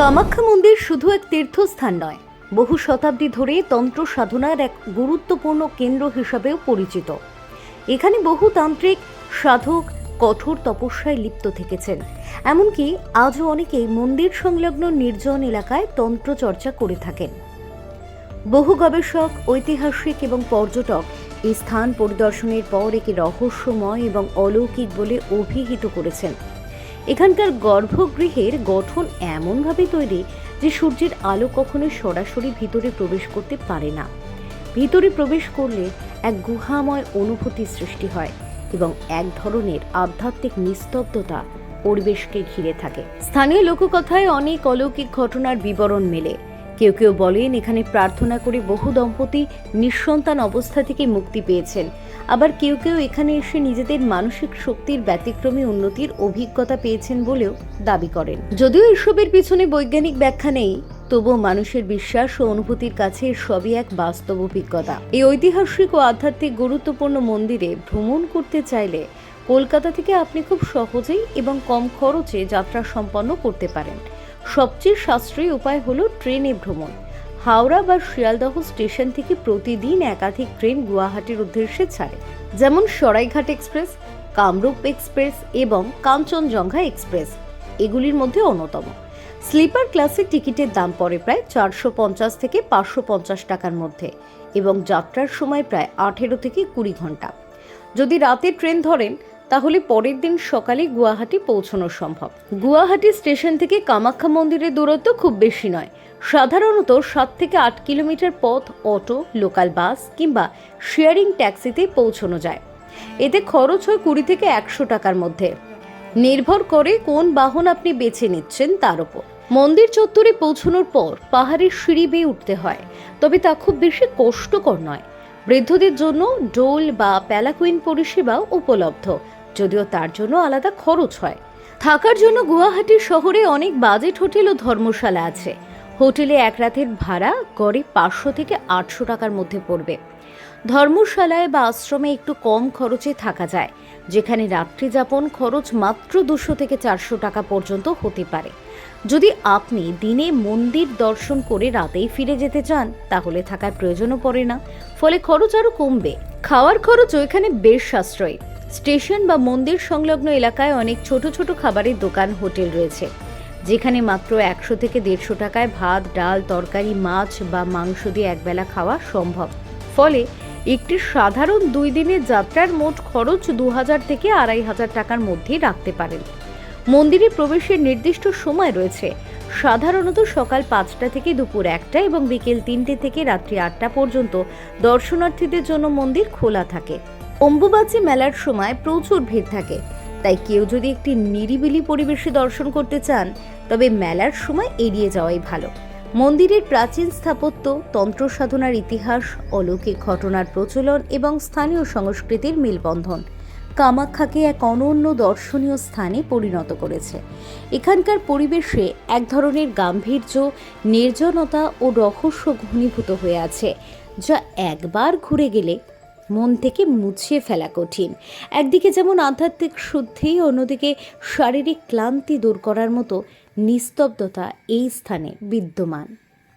কামাখ্যা মন্দির শুধু এক তীর্থস্থান নয়, বহু শতাব্দী ধরে তন্ত্র সাধনার এক গুরুত্বপূর্ণ কেন্দ্র হিসাবেও পরিচিত। এখানে বহু তান্ত্রিক, সাধক, কঠোর তপস্যায় লিপ্ত থেকেছেন। এমনকি আজও অনেকেই মন্দির সংলগ্ন নির্জন এলাকায় তন্ত্র চর্চা করে থাকেন। বহু গবেষক, ঐতিহাসিক এবং পর্যটক এই স্থান পরিদর্শনের পর একে রহস্যময় এবং অলৌকিক বলে অভিহিত করেছেন। এখানকার গর্ভগৃহের গঠন এমনভাবে তৈরি যে সূর্যের আলো কখনো সরাসরি ভিতরে প্রবেশ করতে পারে না। ভিতরে প্রবেশ করলে এক গুহাময় অনুভূতি সৃষ্টি হয় এবং এক ধরনের আধ্যাত্মিক নিস্তব্ধতা পরিবেশকে ঘিরে থাকে। স্থানীয় লোককথায় অনেক অলৌকিক ঘটনার বিবরণ মেলে। কেউ কেউ বলেন, এখানে প্রার্থনা করে বহু দম্পতি নিঃসন্তান অবস্থা থেকে মুক্তি পেয়েছেন। আবার কেউ কেউ এখানে এসে নিজেদের মানসিক শক্তির ব্যতিক্রমী উন্নতির অভিজ্ঞতা পেয়েছেন বলেও দাবি করেন। যদিও এসবের পিছনে বৈজ্ঞানিক ব্যাখ্যা নেই, তবুও মানুষের বিশ্বাস ও অনুভূতির কাছে সবই এক বাস্তব অভিজ্ঞতা। এই ঐতিহাসিক ও আধ্যাত্মিক গুরুত্বপূর্ণ মন্দিরে ভ্রমণ করতে চাইলে কলকাতা থেকে আপনি খুব সহজেই এবং কম খরচে যাত্রা সম্পন্ন করতে পারেন। সবচেয়ে সাশ্রয়ী উপায় হলো ট্রেনে ভ্রমণ। হাওড়া বা শিয়ালদহ স্টেশন থেকে প্রতিদিন একাধিক ট্রেন গুয়াহাটির উদ্দেশ্যে ছাড়ে, যেমন সরাইঘাট এক্সপ্রেস, কামরূপ এক্সপ্রেস এবং কাঞ্চনজঙ্ঘা এক্সপ্রেস। এগুলির মধ্যে অন্যতম। স্লিপার ক্লাসের টিকিটের দাম পড়ে প্রায় চারশো পঞ্চাশ থেকে পাঁচশো পঞ্চাশ টাকার মধ্যে এবং যাত্রার সময় প্রায় আঠেরো থেকে কুড়ি ঘণ্টা। যদি রাতে ট্রেন ধরেন তাহলে পরের দিন সকালে গুয়াহাটি পৌঁছানো সম্ভব। গুয়াহাটি স্টেশন থেকে কামাখ্যা মন্দিরের দূরত্ব খুব বেশি নয়। সাধারণত সাত থেকে আট কিলোমিটার পথ অটো, লোকাল বাস কিংবা শেয়ারিং ট্যাক্সিতে পৌঁছানো যায়। এতে খরচ হয় কুড়ি থেকে একশো টাকার মধ্যে। নির্ভর করে কোন বাহন আপনি বেছে নিচ্ছেন তার উপর মন্দির চত্বরে পৌঁছানোর পর পাহাড়ের সিঁড়ি বেয়ে উঠতে হয়, তবে তা খুব বেশি কষ্টকর নয়। বৃদ্ধদের জন্য ডোল বা প্যালাকুইন পরিষেবাও উপলব্ধ। যদিও তার জন্য আলাদা খরচ হয়। থাকার জন্য গুয়াহাটি শহরে অনেক বাজেট হোটেল ও ধর্মশালা আছে। হোটেলে এক রাতের ভাড়া গড়ে পাঁচশো থেকে আটশো টাকার মধ্যে পড়বে। ধর্মশালায় বা আশ্রমে একটু কম খরচে থাকা যায়, যেখানে রাত্রি যাপন খরচ মাত্র দুশো থেকে চারশো টাকা পর্যন্ত হতে পারে। যদি আপনি দিনে মন্দির দর্শন করে রাতেই ফিরে যেতে চান, তাহলে থাকার প্রয়োজনও পড়ে না, ফলে খরচ আরও কমবে। খাওয়ার খরচ এখানে বেশ সাশ্রয়ী। স্টেশন বা মন্দির সংলগ্ন এলাকায় অনেক ছোট ছোট খাবারের দোকান, হোটেল রয়েছে, যেখানে মাত্র একশো থেকে দেড়শো টাকায় ভাত, ডাল, তরকারি, মাছ বা মাংস দিয়ে একবেলা খাওয়া সম্ভব। ফলে একটি সাধারণ দুই দিনের যাত্রার মোট খরচ দু হাজার থেকে আড়াই হাজার টাকার মধ্যেই রাখতে পারেন। মন্দিরে প্রবেশের নির্দিষ্ট সময় রয়েছে সাধারণত সকাল পাঁচটা থেকে দুপুর একটা এবং বিকেল তিনটে থেকে রাত্রি আটটা পর্যন্ত দর্শনার্থীদের জন্য মন্দির খোলা থাকে। অম্বুবাচী মেলার সময় প্রচুর ভিড় থাকে। তাই কেউ যদি একটি নিরিবিলি পরিবেশে দর্শন করতে চান, তবে মেলার সময় এড়িয়ে যাওয়াই ভালো। মন্দিরের প্রাচীন স্থাপত্য, তন্ত্র সাধনার ইতিহাস, অলৌকিক ঘটনার প্রচলন এবং স্থানীয় সংস্কৃতির মেলবন্ধন কামাখ্যাকে এক অনন্য দর্শনীয় স্থানে পরিণত করেছে। এখানকার পরিবেশে এক ধরনের গাম্ভীর্য, নির্জনতা ও রহস্য ঘনীভূত হয়ে আছে, যা একবার ঘুরে গেলে মন থেকে মুছিয়ে ফেলা কঠিন। একদিকে যেমন আধ্যাত্মিক শুদ্ধি অন্যদিকে শারীরিক ক্লান্তি দূর করার মতো নিস্তব্ধতা এই স্থানে বিদ্যমান।